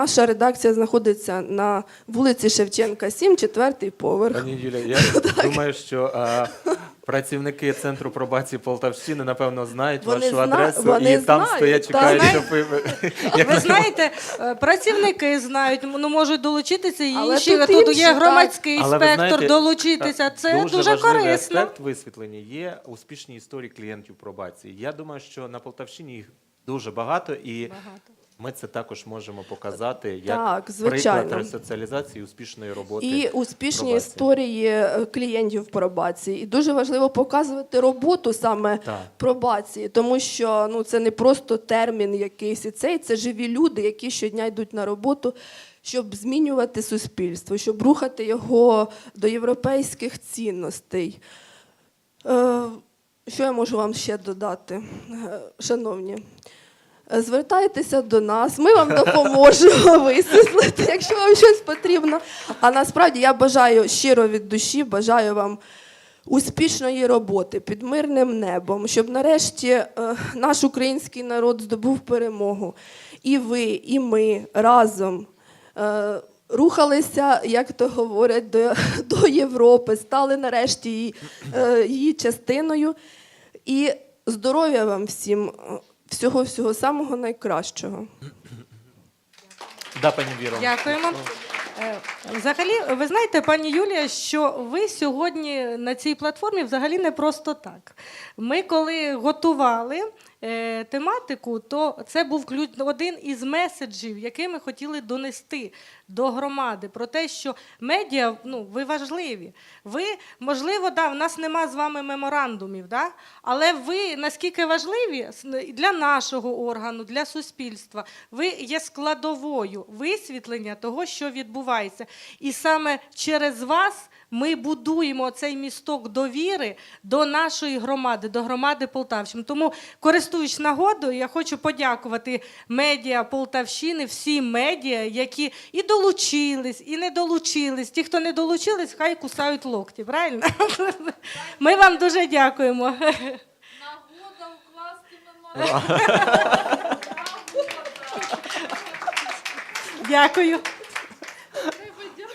Наша редакція знаходиться на вулиці Шевченка, 7, четвертий поверх. Пані Юля, я думаю, що а, працівники центру пробації Полтавщини напевно знають Вони вашу зна- адресу вони і там знають, стоять, та, чекають, щоб ви як Ви знаєте, е, працівники знають, ну можуть долучитися і Але інші. тут Тут інші, є так. громадський Але ви інспектор, знаєте, долучитися. Це дуже, важливий корисно. аспект висвітлення є успішні історії клієнтів пробації. Я думаю, що на Полтавщині їх дуже багато, і ми це також можемо показати як Так, звичайно. приклад ресоціалізації успішної роботи. І успішні пробації. історії е, клієнтів пробації. І дуже важливо показувати роботу саме Так. пробації, тому що ну це не просто термін якийсь, і цей це живі люди, які щодня йдуть на роботу, щоб змінювати суспільство, щоб рухати його до європейських цінностей. Е, Що я можу вам ще додати, е, шановні? Звертайтеся до нас, ми вам допоможемо висвітлити, якщо вам щось потрібно. А насправді я бажаю щиро від душі, бажаю вам успішної роботи під мирним небом, щоб нарешті е, наш український народ здобув перемогу. І ви, і ми разом. е, Рухалися, як то говорять, до, до Європи, стали нарешті її, е, її частиною. І здоров'я вам всім, всього всього самого найкращого. Да, пані Віро. Дякуємо. Е, Взагалі, ви знаєте, пані Юлія, що ви сьогодні на цій платформі взагалі не просто так. Ми коли готували тематику, то це був один із меседжів, який ми хотіли донести до громади про те, що медіа, ну, ви важливі. Ви, можливо, да, в нас нема з вами меморандумів, да? але ви наскільки важливі для нашого органу, для суспільства, ви є складовою висвітлення того, що відбувається. І саме через вас ми будуємо цей місток довіри до нашої громади, до громади Полтавщини. Тому, користуючись нагодою, я хочу подякувати медіа Полтавщини, всі медіа, які і долучились, і не долучились. Ті, хто не долучились, хай кусають локті. Правильно? Ми вам дуже дякуємо. Нагода укласти меморандум. Дякую.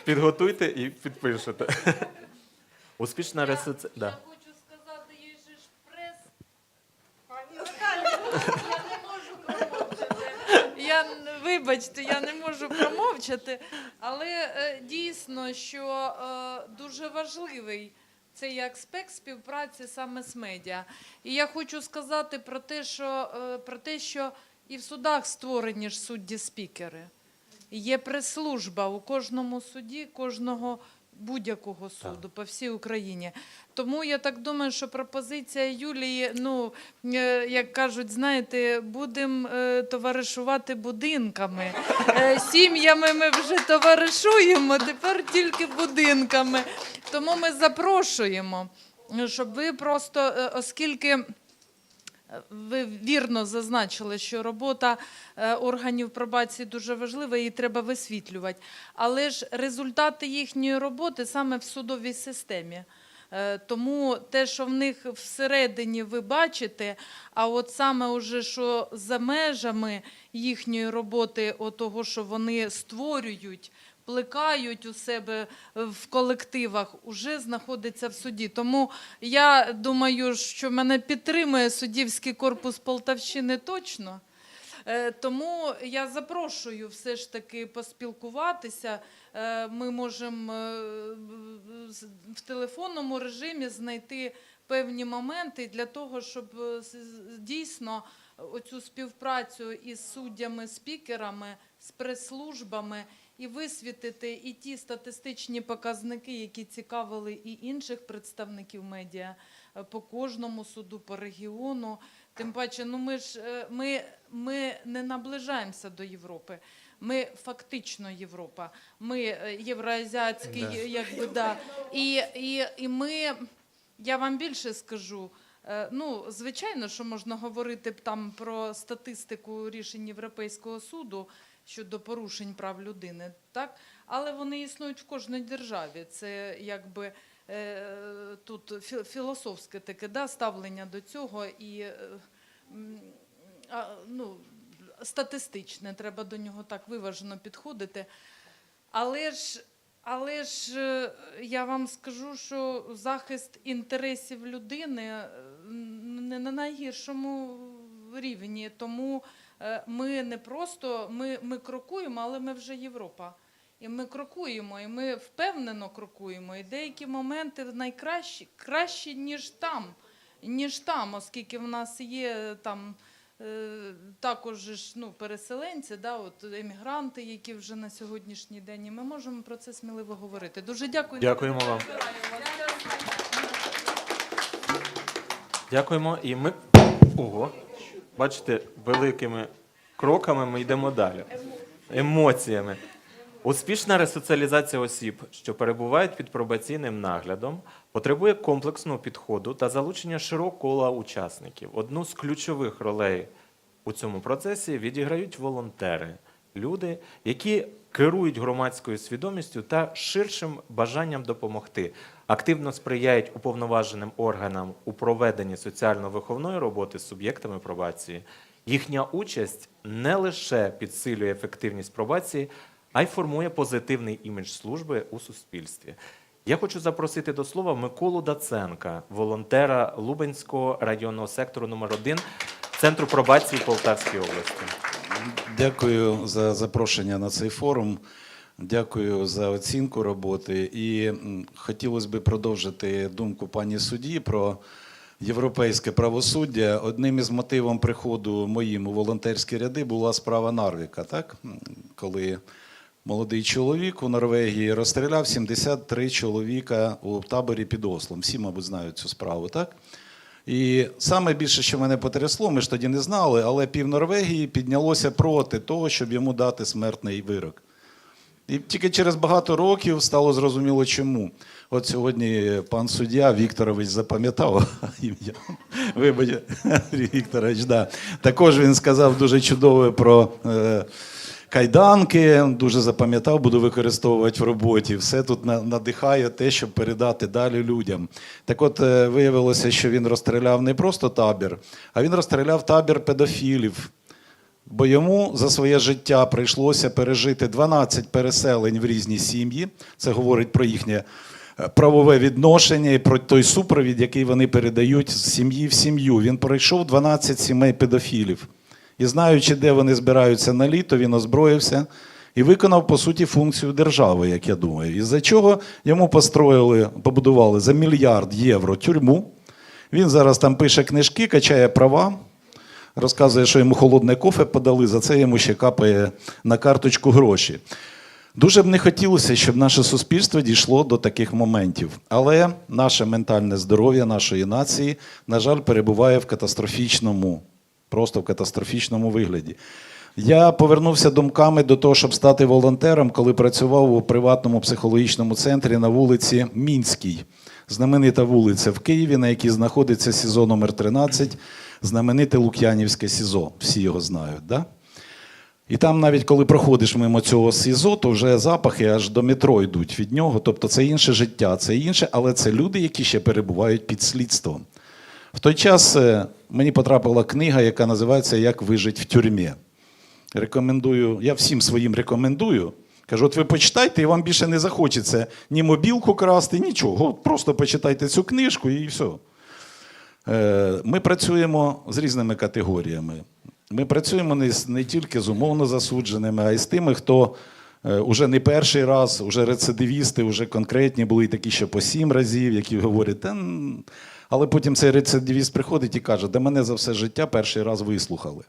Підготуйте і підпишете. Успішна. Да. Я хочу сказати, є же ж прес. Я не можу промовчати. Я, вибачте, я не можу промовчати, але е, дійсно, що е, дуже важливий цей аспект співпраці саме з медіа. І я хочу сказати про те, що, е, про те, що і в судах створені ж судді-спікери. Є прес-служба у кожному суді, кожного будь-якого суду по всій Україні. Тому я так думаю, що пропозиція Юлії, ну е, як кажуть, знаєте, будемо товаришувати будинками. Е, Сім'ями ми вже товаришуємо, тепер тільки будинками. Тому ми запрошуємо, щоб ви просто, е, оскільки. Ви вірно зазначили, що робота е, органів пробації дуже важлива, її треба висвітлювати. Але ж результати їхньої роботи саме в судовій системі. Е, Тому те, що в них всередині ви бачите, а от саме уже що за межами їхньої роботи, того, що вони створюють, плекають у себе в колективах, уже знаходиться в суді. Тому я думаю, що мене підтримує суддівський корпус Полтавщини точно. Е, Тому я запрошую все ж таки поспілкуватися. Е, Ми можемо е, в телефонному режимі знайти певні моменти для того, щоб е, дійсно оцю співпрацю із суддями-спікерами, з прес-службами і висвітити і ті статистичні показники, які цікавили і інших представників медіа е, по кожному суду, по регіону. Тим паче, ну ми ж е, ми, ми не наближаємося до Європи. Ми фактично Європа. Ми е, євроазіатський, Да. якби да. І, і, і ми, я вам більше скажу. Ну, звичайно, що можна говорити там про статистику рішень Європейського суду щодо порушень прав людини, так? Але вони існують в кожній державі. Це якби е, тут філософське таке да, ставлення до цього і е, ну, статистичне, треба до нього так виважено підходити. Але ж, але ж е, я вам скажу, що захист інтересів людини не на найгіршому рівні. Тому ми не просто ми, ми крокуємо, але ми вже Європа. І ми крокуємо, і ми впевнено крокуємо. І деякі моменти найкращі, кращі, ніж там, ніж там, оскільки в нас є там е, також ну, переселенці, да, от, емігранти, які вже на сьогоднішній день. І ми можемо про це сміливо говорити. Дуже дякую. Дякуємо вам. Дякуємо. І ми. Ого. Бачите, великими кроками ми йдемо далі. Емоціями. Успішна ресоціалізація осіб, що перебувають під пробаційним наглядом, потребує комплексного підходу та залучення широкого кола учасників. Одну з ключових ролей у цьому процесі відіграють волонтери, люди, які керують громадською свідомістю та ширшим бажанням допомогти, активно сприяють уповноваженим органам у проведенні соціально-виховної роботи з суб'єктами пробації. Їхня участь не лише підсилює ефективність пробації, а й формує позитивний імідж служби у суспільстві. Я хочу запросити до слова Миколу Даценка, волонтера Лубенського районного сектору номер 1 Центру пробації Полтавської області. Дякую за запрошення на цей форум. Дякую за оцінку роботи. І хотілося б продовжити думку пані судді про європейське правосуддя. Одним із мотивів приходу моїм у волонтерські ряди була справа Нарвіка, так? Коли молодий чоловік у Норвегії розстріляв 73 чоловіка у таборі під Ослом. Всі, мабуть, знають цю справу, так? І саме більше, що мене потрясло, ми ж тоді не знали, але пів Норвегії піднялося проти того, щоб йому дати смертний вирок. І тільки через багато років стало зрозуміло, чому. От сьогодні пан суддя Вікторович запам'ятав ім'я. Вибачте, Вікторович, да. Також він сказав дуже чудове про е, кайданки, дуже запам'ятав, буду використовувати в роботі. Все тут надихає те, щоб передати далі людям. Так от е, виявилося, що він розстріляв не просто табір, а він розстріляв табір педофілів. Бо йому за своє життя прийшлося пережити 12 переселень в різні сім'ї. Це говорить про їхнє е, правове відношення і про той супровід, який вони передають з сім'ї в сім'ю. Він пройшов 12 сімей педофілів. І знаючи, де вони збираються на літо, він озброївся і виконав, по суті, функцію держави, як я думаю. Із-за чого йому построїли, побудували за мільярд євро тюрму. Він зараз там пише книжки, качає права. Розказує, що йому холодне кофе подали, за це йому ще капає на карточку гроші. Дуже б не хотілося, щоб наше суспільство дійшло до таких моментів. Але наше ментальне здоров'я нашої нації, на жаль, перебуває в катастрофічному, просто в катастрофічному вигляді. Я повернувся думками до того, щоб стати волонтером, коли працював у приватному психологічному центрі на вулиці Мінській. Знаменита вулиця в Києві, на якій знаходиться СІЗО номер 13 знамените Лук'янівське СІЗО. Всі його знають. Да? І там, навіть коли проходиш мимо цього СІЗО, то вже запахи аж до метро йдуть від нього. Тобто це інше життя, це інше, але це люди, які ще перебувають під слідством. В той час е, мені потрапила книга, яка називається Як вижить в тюрмі. Рекомендую, я всім своїм рекомендую. Кажу, от ви почитайте, і вам більше не захочеться ні мобілку красти, нічого. Просто почитайте цю книжку і все. Е, Ми працюємо з різними категоріями. Ми працюємо не, тільки з умовно засудженими, а й з тими, хто е, уже не перший раз, уже рецидивісти, вже конкретні були такі, що по сім разів, які говорять, та, але потім цей рецидивіст приходить і каже, де мене за все життя перший раз вислухали.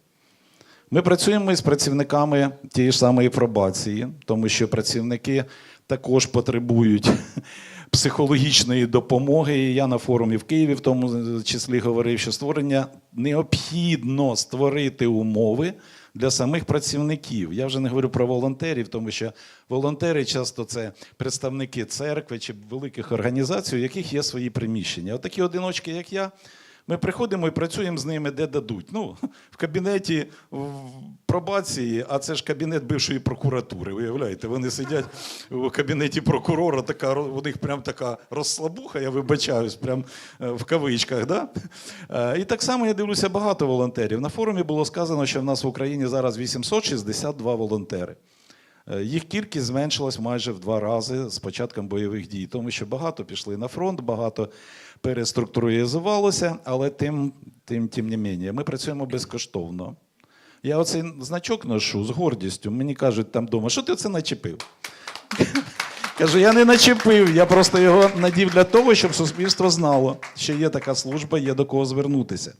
Ми працюємо із працівниками тієї ж самої пробації, тому що працівники також потребують психологічної допомоги. Я на форумі в Києві в тому числі говорив, що створення необхідно створити умови для самих працівників. Я вже не говорю про волонтерів, тому що волонтери часто це представники церкви чи великих організацій, у яких є свої приміщення. Отакі одиночки, як я. Ми приходимо і працюємо з ними, де дадуть. Ну, в кабінеті в пробації, а це ж кабінет бившої прокуратури. Уявляєте, вони сидять у кабінеті прокурора, така, у них прям така розслабуха, я вибачаюсь, прям е, в кавичках. Да? Е, І так само я дивлюся багато волонтерів. На форумі було сказано, що в нас в Україні зараз 862 волонтери. Е, Їх кількість зменшилась майже в два рази з початком бойових дій, тому що багато пішли на фронт, багато переструктуризувалося, але тим, тим, тим не менше, ми працюємо безкоштовно. Я оцей значок ношу з гордістю. Мені кажуть там вдома, що ти це начепив? Кажу, я не начепив, я просто його надів для того, щоб суспільство знало, що є така служба, є до кого звернутися.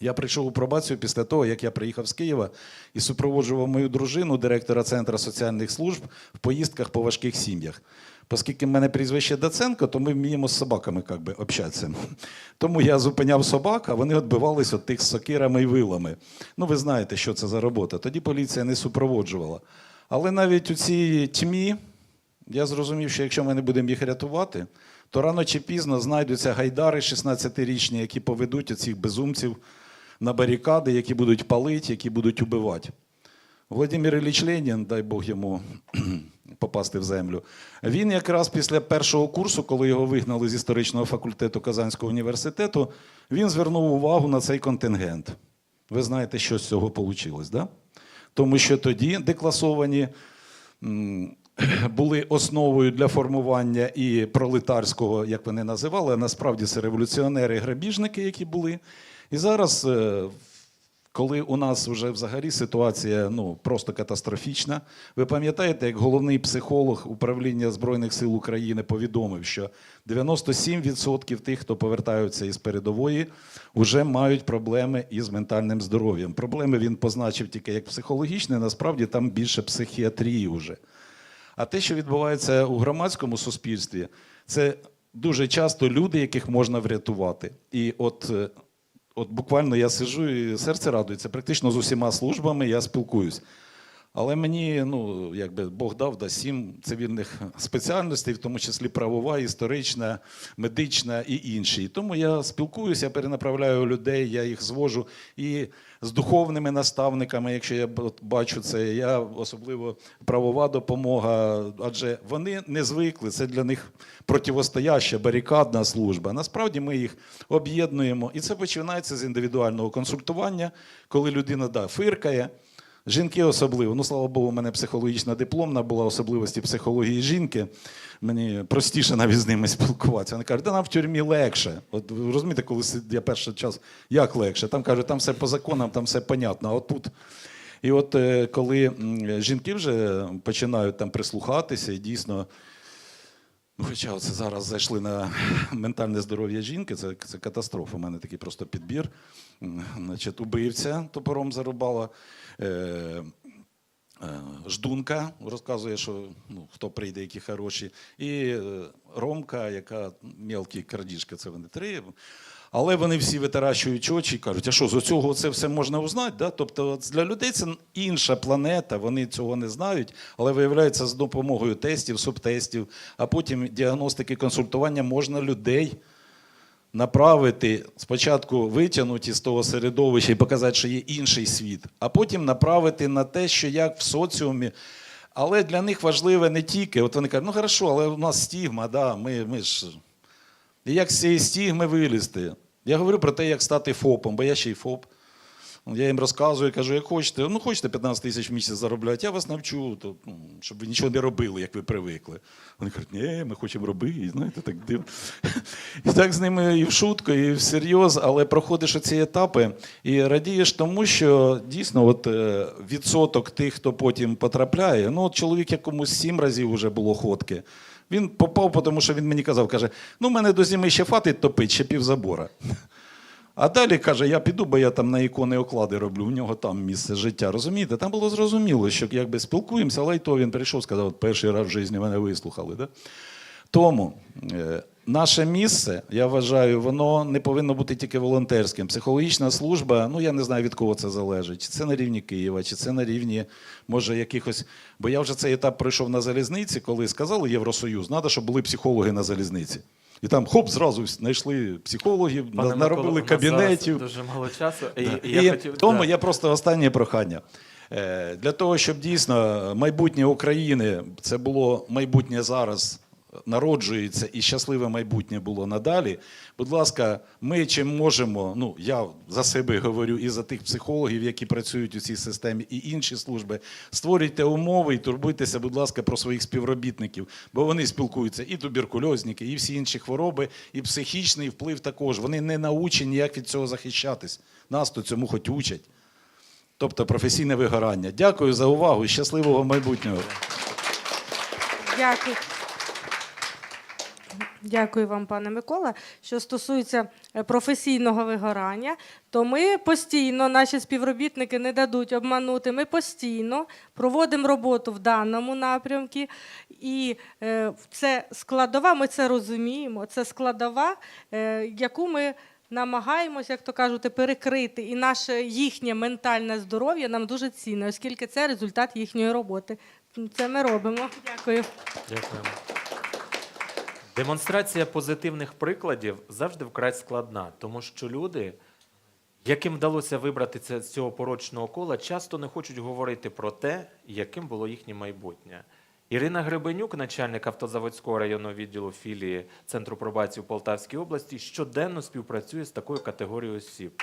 Я прийшов у пробацію після того, як я приїхав з Києва і супроводжував мою дружину, директора Центру соціальних служб, в поїздках по важких сім'ях. Оскільки в мене прізвище Даценко, то ми вміємо з собаками як би, общатися. Тому я зупиняв собак, а вони відбивались від тих сокирами і вилами. Ну, ви знаєте, що це за робота. Тоді поліція не супроводжувала. Але навіть у цій тьмі я зрозумів, що якщо ми не будемо їх рятувати, то рано чи пізно знайдуться гайдари 16-річні, які поведуть оцих безумців на барикади, які будуть палити, які будуть убивати. Володимир Ілліч Ленін, дай Бог йому попасти в землю. Він якраз після першого курсу, коли його вигнали з історичного факультету Казанського університету, він звернув увагу на цей контингент. Ви знаєте, що з цього вийшло, да? Тому що тоді декласовані були основою для формування і пролетарського, як вони називали, а насправді це революціонери-грабіжники, які були. І зараз, е, коли у нас вже взагалі ситуація ну, просто катастрофічна, ви пам'ятаєте, як головний психолог управління Збройних сил України повідомив, що 97% тих, хто повертаються із передової, вже мають проблеми із ментальним здоров'ям. Проблеми він позначив тільки як психологічні, насправді там більше психіатрії вже. А те, що відбувається у громадському суспільстві, це дуже часто люди, яких можна врятувати. І от, е, от буквально я сижу і серце радується. Практично з усіма службами я спілкуюсь. Але мені, ну, якби Бог дав да, сім цивільних спеціальностей, в тому числі правова, історична, медична і інші. Тому я спілкуюся, перенаправляю людей, я їх звожу і з духовними наставниками, якщо я бачу це, я особливо правова допомога, адже вони не звикли, це для них противостояща барикадна служба. Насправді ми їх об'єднуємо, і це починається з індивідуального консультування, коли людина да, фиркає. Жінки особливо. Ну, слава Богу, у мене психологічна дипломна була особливості психології жінки. Мені простіше навіть з ними спілкуватися. Вони кажуть, да нам в тюрмі легше. От ви розумієте, коли я перший час, як легше? Там кажуть, там все по законам, там все понятно. А от тут. І от е, коли жінки вже починають там прислухатися, і дійсно. Ну, Хоча оце зараз зайшли на ментальне здоров'я жінки, це, це катастрофа. У мене такий просто підбір. Значить, убивця топором зарубала. Е, е, Ждунка розказує, що ну, хто прийде, які хороші. І е, Ромка, яка мелкі крадіжки, це вони три. Але вони всі витаращують очі і кажуть, а що, з цього це все можна узнати? Да? Тобто для людей це інша планета, вони цього не знають, але виявляється, з допомогою тестів, субтестів, а потім діагностики, консультування можна людей направити спочатку витягнути з того середовища і показати, що є інший світ, а потім направити на те, що як в соціумі. Але для них важливе не тільки, от вони кажуть, ну хорошо, але у нас стігма, да, ми, ми ж. І як з цієї стігми вилізти? Я говорю про те, як стати ФОПом, бо я ще й ФОП. Я їм розказую, кажу, як хочете, ну хочете 15 тисяч в місяць заробляти, я вас навчу, то, ну, щоб ви нічого не робили, як ви привикли. Вони кажуть, ні, ми хочемо робити, і знаєте, так дивно. І так з ними і в шутку, і всерйоз, але проходиш оці етапи і радієш тому, що дійсно от, е, відсоток тих, хто потім потрапляє, ну от чоловік якомусь сім разів вже було ходки. Він попав, тому що він мені казав, каже, ну в мене до зими ще фатить топить, ще пів забора. А далі каже, я піду, бо я там на ікони оклади роблю, у нього там місце життя. Розумієте? Там було зрозуміло, що якби спілкуємося, але й то він прийшов, сказав, от перший раз в житті мене вислухали. Да? Тому е, наше місце, я вважаю, воно не повинно бути тільки волонтерським. Психологічна служба, ну я не знаю від кого це залежить. Чи це на рівні Києва, чи це на рівні, може, якихось. Бо я вже цей етап пройшов на залізниці, коли сказали Євросоюз, треба, щоб були психологи на залізниці. І там хоп, зразу знайшли психологів, Пане наробили Микола, кабінетів. зараз Дуже мало часу. І, Да. і І я хотів, тому да. я просто останнє прохання. Е, Для того, щоб дійсно майбутнє України це було майбутнє зараз народжується і щасливе майбутнє було надалі. Будь ласка, ми чим можемо, ну я за себе говорю і за тих психологів, які працюють у цій системі, і інші служби, створюйте умови і турбуйтеся, будь ласка, про своїх співробітників, бо вони спілкуються і туберкульозники, і всі інші хвороби, і психічний вплив також. Вони не научені, як від цього захищатись. Нас то цьому хоч учать. Тобто професійне вигорання. Дякую за увагу і щасливого майбутнього. Дякую. Дякую вам, пане Микола. Що стосується е, професійного вигорання, то ми постійно, наші співробітники не дадуть обманути. Ми постійно проводимо роботу в даному напрямку, і е, це складова, ми це розуміємо. Це складова, е, яку ми намагаємося, як то кажуть, перекрити. І наше їхнє ментальне здоров'я нам дуже цінне, оскільки це результат їхньої роботи. Це ми робимо. Дякую. Дякуємо. Демонстрація позитивних прикладів завжди вкрай складна, тому що люди, яким вдалося вибрати це з цього порочного кола, часто не хочуть говорити про те, яким було їхнє майбутнє. Ірина Гребенюк, начальник автозаводського районного відділу філії Центру пробації у Полтавській області, щоденно співпрацює з такою категорією осіб.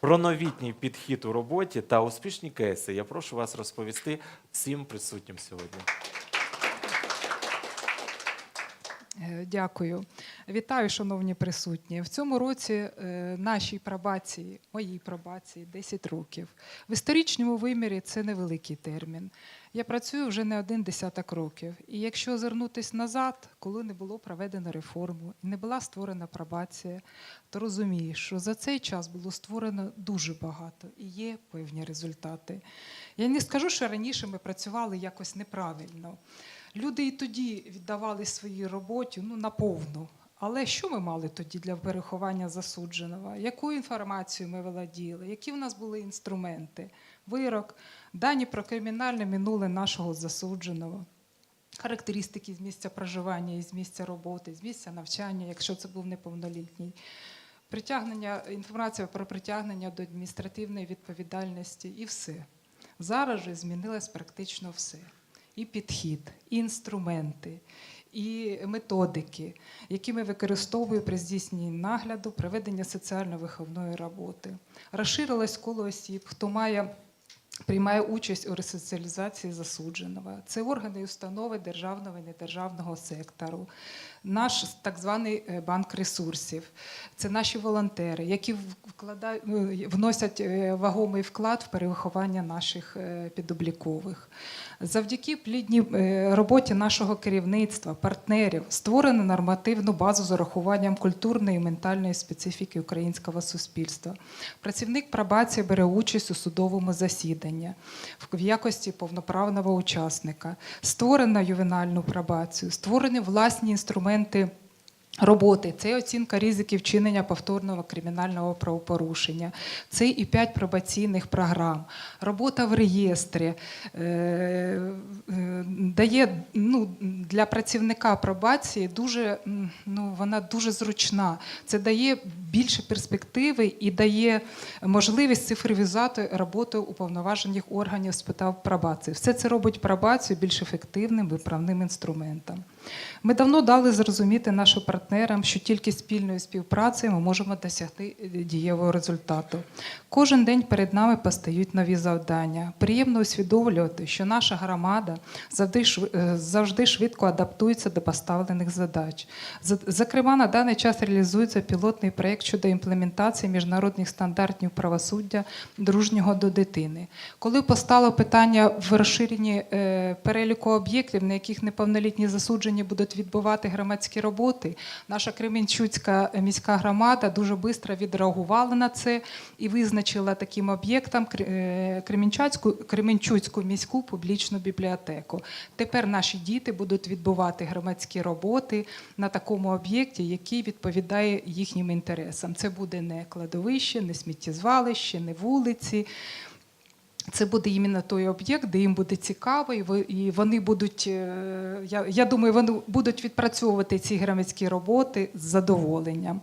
Про новітній підхід у роботі та успішні кейси я прошу вас розповісти всім присутнім сьогодні. Е, Дякую. Вітаю, шановні присутні. В цьому році е, нашій пробації, моїй пробації, 10 років. В історичному вимірі це невеликий термін. Я працюю вже не один десяток років. І якщо озирнутися назад, коли не було проведено реформу і не була створена пробація, то розумієш, що за цей час було створено дуже багато і є певні результати. Я не скажу, що раніше ми працювали якось неправильно. Люди і тоді віддавали своїй роботі ну, наповну. Але що ми мали тоді для переховання засудженого? Яку інформацію ми володіли? Які в нас були інструменти? Вирок, дані про кримінальне минуле нашого засудженого, характеристики з місця проживання з місця роботи, з місця навчання, якщо це був неповнолітній. Притягнення, інформація про притягнення до адміністративної відповідальності і все. Зараз же змінилось практично все. І підхід, і інструменти, і методики, які ми використовуємо при здійсненні нагляду, проведення соціально-виховної роботи. Розширилось коло осіб, хто має. Приймає участь у ресоціалізації засудженого. Це органи і установи державного і недержавного сектору, наш так званий е, банк ресурсів. Це наші волонтери, які ну, вносять е, вагомий вклад в перевиховання наших е, підоблікових. Завдяки плідній е, роботі нашого керівництва, партнерів, створено нормативну базу з урахуванням культурної і ментальної специфіки українського суспільства. Працівник пробації бере участь у судовому засіданні в якості повноправного учасника. Створено ювенальну пробацію, створені власні інструменти. Роботи це оцінка ризиків вчинення повторного кримінального правопорушення, це і п'ять пробаційних програм. Робота в реєстрі е, е, дає ну, для працівника пробації дуже ну, вона дуже зручна. Це дає більше перспективи і дає можливість цифровізати роботу уповноважених органів з питань пробації. Все це робить пробацію більш ефективним виправним інструментом. Ми давно дали зрозуміти нашим партнерам, що тільки спільною співпрацею ми можемо досягти е, дієвого результату. Кожен день перед нами постають нові завдання. Приємно усвідомлювати, що наша громада завжди е, швидко адаптується до поставлених задач. Зокрема, на даний час реалізується пілотний проєкт щодо імплементації міжнародних стандартів правосуддя дружнього до дитини. Коли постало питання в розширенні е, переліку об'єктів, на яких неповнолітні засуджені будуть відбувати громадські роботи, наша Кременчуцька міська громада дуже швидко відреагувала на це і визначила таким об'єктом е, Кременчуцьку, Кременчуцьку міську публічну бібліотеку. Тепер наші діти будуть відбувати громадські роботи на такому об'єкті, який відповідає їхнім інтересам. Це буде не кладовище, не сміттєзвалище, не вулиці. Це буде іменно той об'єкт, де їм буде цікаво, і вони будуть, е, я, я думаю, вони будуть відпрацьовувати ці громадські роботи з задоволенням.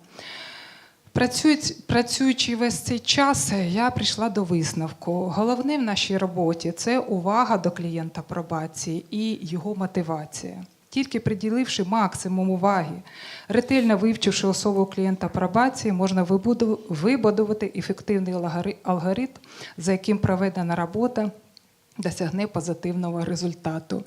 Працюючи весь цей час, я прийшла до висновку. Головне в нашій роботі це увага до клієнта пробації і його мотивація. Тільки приділивши максимум уваги, ретельно вивчивши особу клієнта пробації, можна вибудувати ефективний алгоритм, за яким проведена робота досягне позитивного результату.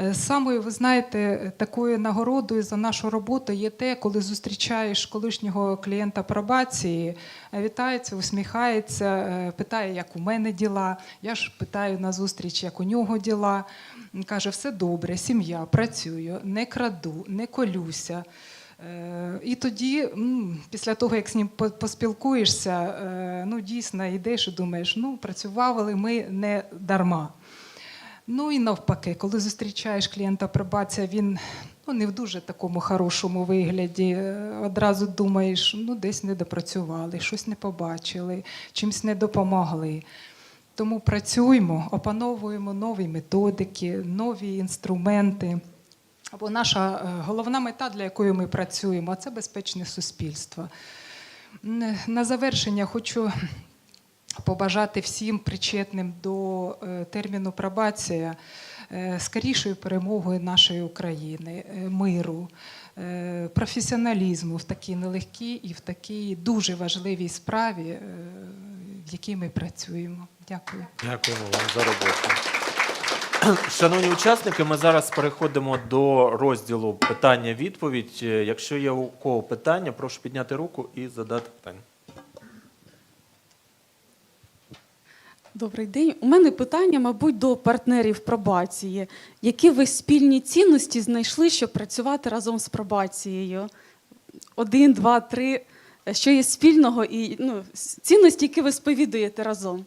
Е, Самою, ви знаєте, такою нагородою за нашу роботу є те, коли зустрічаєш колишнього клієнта пробації, е, вітається, усміхається, е, питає, як у мене діла. Я ж питаю на зустріч, як у нього діла. Каже, все добре, сім'я, працюю, не краду, не колюся. І тоді, після того, як з ним по- поспілкуєшся, ну дійсно йдеш і думаєш, ну працювали ми не дарма. Ну і навпаки, коли зустрічаєш клієнта пробація, він ну, не в дуже такому хорошому вигляді. е, Одразу думаєш, ну десь не допрацювали, щось не побачили, чимось не допомогли. Тому працюємо, опановуємо нові методики, нові інструменти. Бо наша е, головна мета, для якої ми працюємо, це безпечне суспільство. На завершення хочу побажати всім причетним до е, терміну пробація е, скорішої перемоги нашої України, е, миру, професіоналізму в такій нелегкій і в такій дуже важливій справі, в якій ми працюємо. Дякую. Дякуємо вам за роботу. Шановні учасники, ми зараз переходимо до розділу питання-відповідь. Якщо є у кого питання, прошу підняти руку і задати питання. Добрий день. У мене питання, мабуть, до партнерів пробації. Які ви спільні цінності знайшли, щоб працювати разом з пробацією? Один, два, три. Що є спільного і ну, цінності, які ви сповідуєте разом?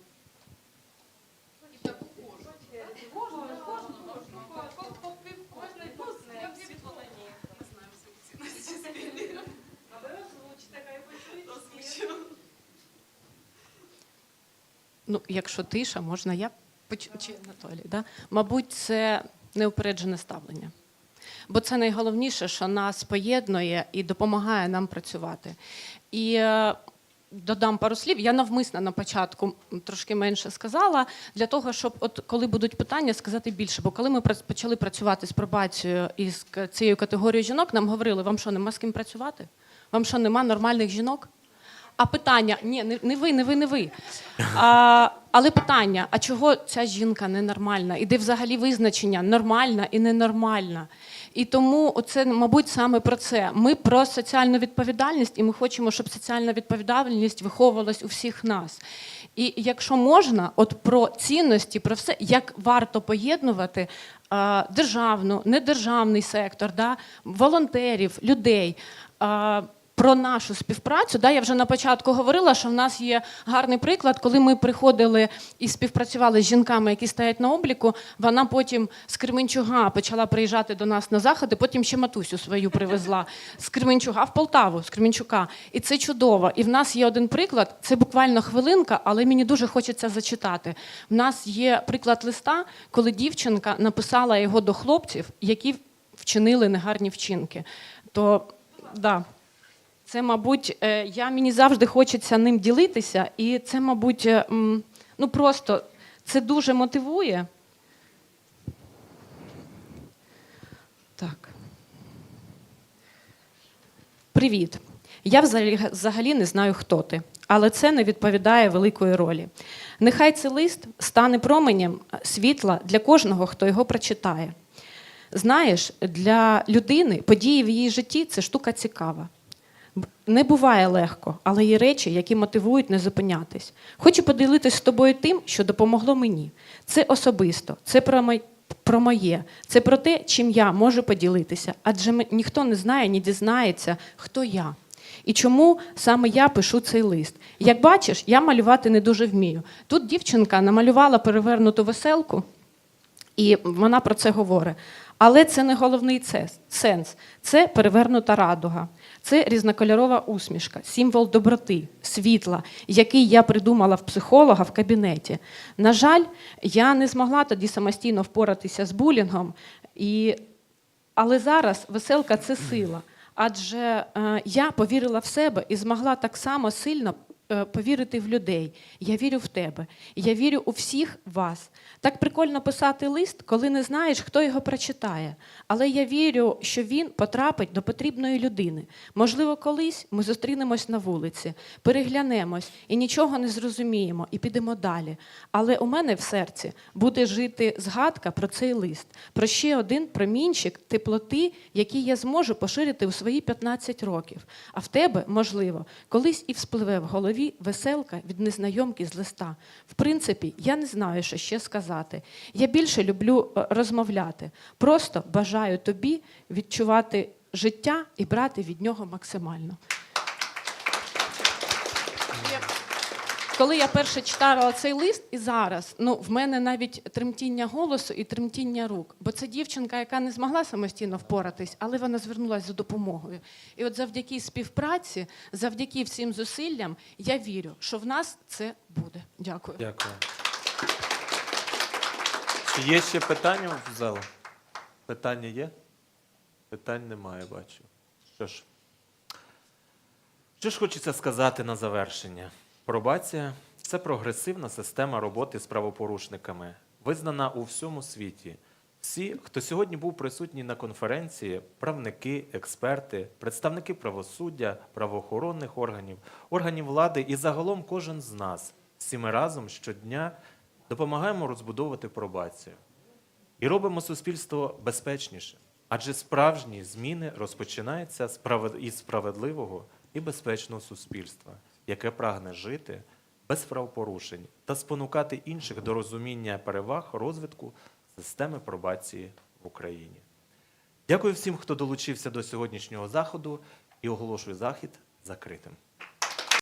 Ну, якщо тиша, можна я чи Анатолій, да? Мабуть, це неупереджене ставлення. Бо це найголовніше, що нас поєднує і допомагає нам працювати. І е, додам пару слів. Я навмисно на початку трошки менше сказала, для того, щоб, от коли будуть питання, сказати більше. Бо коли ми почали працювати з пробацією і з цією категорією жінок, нам говорили, вам що, нема з ким працювати? Вам що, нема нормальних жінок? А питання, ні, не, не ви, не ви, не ви. А, але питання: а чого ця жінка ненормальна? І де взагалі визначення нормальна і ненормальна? І тому це, мабуть, саме про це. Ми про соціальну відповідальність, і ми хочемо, щоб соціальна відповідальність виховувалась у всіх нас. І якщо можна, от про цінності, про все, як варто поєднувати е, державну, недержавний сектор, да, волонтерів, людей. Е, про нашу співпрацю. Да, я вже на початку говорила, що в нас є гарний приклад, коли ми приходили і співпрацювали з жінками, які стоять на обліку. Вона потім з Кременчуга почала приїжджати до нас на заходи, потім ще матусю свою привезла з Кременчуга в Полтаву, з Кременчука. І це чудово. І в нас є один приклад. Це буквально хвилинка, але мені дуже хочеться зачитати. В нас є приклад листа, коли дівчинка написала його до хлопців, які вчинили негарні вчинки. То да. Це, мабуть, е, я мені завжди хочеться ним ділитися, і це, мабуть, е, ну просто це дуже мотивує. Так. Привіт. Я взагалі, не знаю, хто ти, але це не відповідає великої ролі. Нехай цей лист стане променем світла для кожного, хто його прочитає. Знаєш, для людини події в її житті це штука цікава. Не буває легко, але є речі, які мотивують не зупинятись. Хочу поділитись з тобою тим, що допомогло мені. Це особисто, це про мой- про моє, це про те, чим я можу поділитися, адже ми- ніхто не знає, ні дізнається, хто я. І чому саме я пишу цей лист? Як бачиш, я малювати не дуже вмію. Тут дівчинка намалювала перевернуту веселку, і вона про це говорить. Але це не головний сенс, це перевернута радуга. Це різнокольорова усмішка, символ доброти, світла, який я придумала в психолога в кабінеті. На жаль, я не змогла тоді самостійно впоратися з булінгом, і... але зараз веселка це сила. Адже е, я повірила в себе і змогла так само сильно повірити в людей. Я вірю в тебе. Я вірю у всіх вас. Так прикольно писати лист, коли не знаєш, хто його прочитає. Але я вірю, що він потрапить до потрібної людини. Можливо, колись ми зустрінемось на вулиці, переглянемось і нічого не зрозуміємо, і підемо далі. Але у мене в серці буде жити згадка про цей лист, про ще один промінчик теплоти, який я зможу поширити у свої 15 років. А в тебе, можливо, колись і вспливе в голові веселка від незнайомки з листа. В принципі, я не знаю, що ще сказати. Я більше люблю е, розмовляти. Просто бажаю тобі відчувати життя і брати від нього максимально. Коли я перше читала цей лист і зараз, ну в мене навіть тремтіння голосу і тремтіння рук. Бо це дівчинка, яка не змогла самостійно впоратись, але вона звернулася за допомогою. І от завдяки співпраці, завдяки всім зусиллям, я вірю, що в нас це буде. Дякую. Дякую. Чи є ще питання в залу? Питання є? Питань немає, бачу. Що ж, що ж хочеться сказати на завершення? Пробація це прогресивна система роботи з правопорушниками, визнана у всьому світі. Всі, хто сьогодні був присутній на конференції, правники, експерти, представники правосуддя, правоохоронних органів, органів влади і загалом кожен з нас, всі ми разом щодня допомагаємо розбудовувати пробацію і робимо суспільство безпечніше. Адже справжні зміни розпочинаються із справедливого і безпечного суспільства, яке прагне жити без правопорушень та спонукати інших до розуміння переваг розвитку системи пробації в Україні. Дякую всім, хто долучився до сьогоднішнього заходу і оголошую захід закритим.